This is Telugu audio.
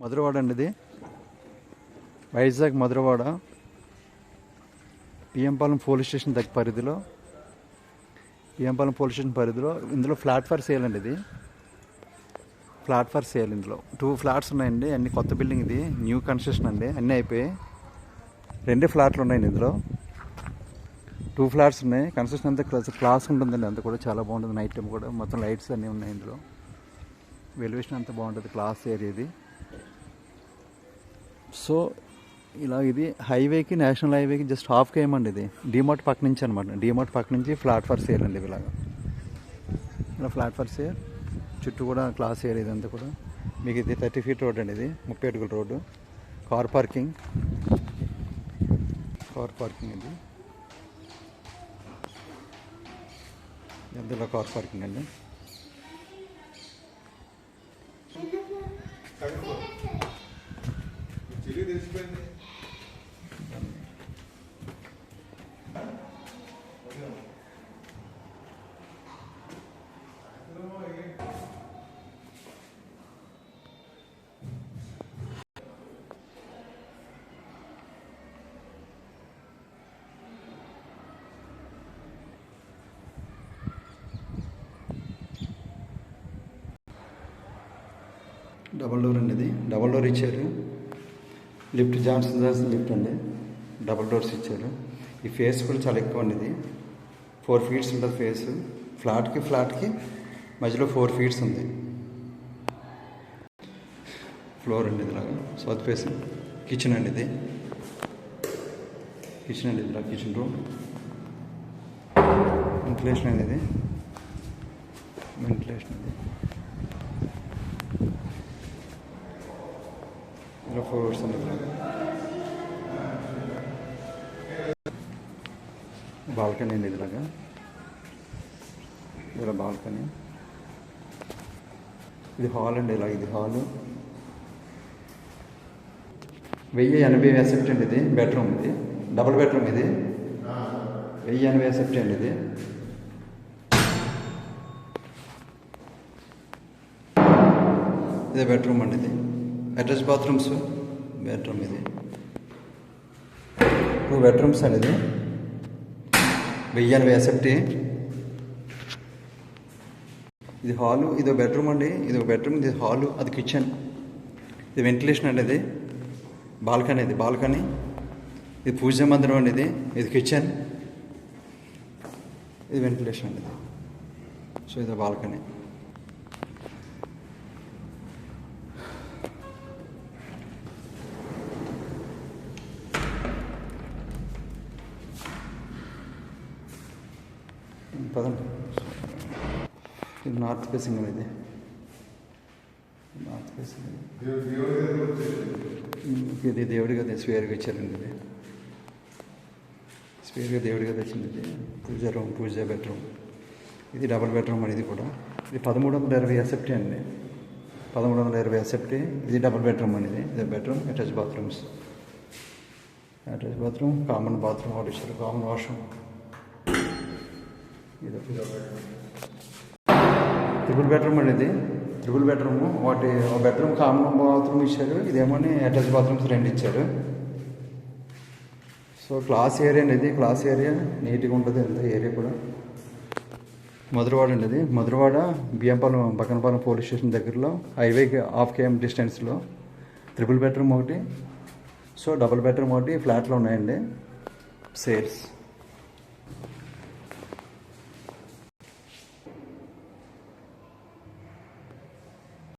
మధురవాడ అండి ఇది. Vizag Madhurawada. PM Palem police station దగ్గర పరిధిలో. పిఎంపాలెం పోలీస్ స్టేషన్ పరిధిలో. ఇందులో ఫ్లాట్ ఫర్ సేల్ అండి ఇది. ఫ్లాట్ ఫర్ సేల్ ఇందులో. టూ ఫ్లాట్స్ ఉన్నాయండి. అన్ని కొత్త బిల్డింగ్ ఇది. న్యూ కన్స్ట్రక్షన్ అండి. అన్నీ అయిపోయాయి. రెండే ఫ్లాట్లు ఉన్నాయండి ఇందులో. టూ ఫ్లాట్స్ ఉన్నాయి. కన్స్ట్రక్షన్ అంతా క్లాస్ క్లాస్ ఉంటుందండి. అంతా కూడా చాలా బాగుంటుంది. నైట్ టైం కూడా మొత్తం లైట్స్ అన్నీ ఉన్నాయి ఇందులో. వెలివేషన్ అంతా బాగుంటుంది. క్లాస్ ఏరియా ఇది సో ఇలా ఇది హైవేకి నేషనల్ హైవేకి జస్ట్ హాఫ్ కేమ్ అండి ఇది. డిమార్ట్ పక్క నుంచి అనమాట డిమార్ట్ పక్క నుంచి ఫ్లాట్ ఫర్ సేల్ అండి ఇలాగా. ఇలా ఫ్లాట్ ఫర్ సేల్. చుట్టూ కూడా క్లాస్ ఏరియా ఇదంతా కూడా. మీకు ఇది థర్టీ ఫీట్ రోడ్ అండి ఇది. ముప్పై అడుగుల road. Car parking. Car parking ఇది. ఇందులో కార్ పార్కింగ్ అండి. డబల్ డోర్ అండి ఇది. డబల్ డోర్ ఇచ్చారు. లిఫ్ట్ జాన్సన్ జాన్సన్ లిఫ్ట్ అండి. డబల్ డోర్స్ ఇచ్చారు. ఈ ఫేస్ కూడా చాలా ఎక్కువ ఉండేది ఇది. ఫోర్ ఫీట్స్ ఉంటుంది ఫేస్. ఫ్లాట్కి ఫ్లాట్కి మధ్యలో ఫోర్ ఫీట్స్ ఉంది. ఫ్లోర్ అండి ఇదిలాగా. సౌత్ ఫేస్ కిచెన్ అండి ఇది. కిచెన్ అండి ఇదిలా కిచెన్ రూమ్ వెంటిలేషన్ అండి ఇది. వెంటిలేషన్ ఇది ఇలా ఫ్లోర్స్ అండి ఇదిలాగా బాల్కనీ అండి ఇదిలాగా ఇలా బాల్కనీ ఇది హాల్ అండి ఇలా ఇది హాలు వెయ్యి ఎనభై ఎసెప్ట్ అండి ఇది బెడ్రూమ్ ఇది డబుల్ బెడ్రూమ్ ఇది వెయ్యి ఎనభై ఎసెప్ట్ అండి ఇది ఇది బెడ్రూమ్ అండి ఇది అటాచ్ బాత్రూమ్స్? బెడ్రూమ్ ఇది. టూ బెడ్రూమ్స్ అండి ఇది. వెయ్యి ఎనభై ఎసెప్టీ ఇది హాలు ఇది బెడ్రూమ్ అండి. ఇది ఒక బెడ్రూమ్ ఇది హాలు అది కిచెన్ ఇది వెంటిలేషన్ అండి ఇది. బాల్కనీ ఇది బాల్కనీ. ఇది పూజ మందిరం అండి ఇది. ఇది కిచెన్ ఇది వెంటిలేషన్ అండి ఇది. సో ఇది బాల్కనీ. పదండి. ఇది నార్త్ ఫేసింగ్ ఇది నార్త్ ఫేసింగ్ ఇది దేవుడి గది స్వేర్గా ఇచ్చారండి ఇది. స్వేర్గా దేవుడి గది వచ్చింది ఇది. Puja room puja bedroom. ఇది డబుల్ బెడ్రూమ్ అనేది కూడా. ఇది పదమూడు వందల ఇరవై ఎసెప్టీ అండి. పదమూడు వందల ఇరవై ఎసెప్టీ ఇది డబుల్ బెడ్రూమ్ అనేది. ఇది bedroom attach bathrooms. Attach bathroom common bathroom ఒకటి ఇచ్చారు కామన్ వాష్రూమ్. త్రిబుల్ బెడ్రూమ్ అండి ఇది. త్రిబుల్ బెడ్రూమ్ వాటి ఒక బెడ్రూమ్ కామన్ బాత్రూమ్ ఇచ్చారు. ఇదేమోని అటాచ్ బాత్రూమ్స్ రెండు ఇచ్చారు. సో క్లాస్ ఏరియా అనేది క్లాస్ ఏరియా నీట్గా ఉంటుంది ఎంత ఏరియా కూడా. మధురవాడ అండి ఇది. మధురవాడ బియ్యంపాలెం బకనపాలెం పోలీస్ స్టేషన్ దగ్గరలో హైవేకి హాఫ్ కేఎం డిస్టెన్స్లో త్రిబుల్ బెడ్రూమ్ ఒకటి. సో డబుల్ బెడ్రూమ్ ఒకటి. ఫ్లాట్లో ఉన్నాయండి. సేల్స్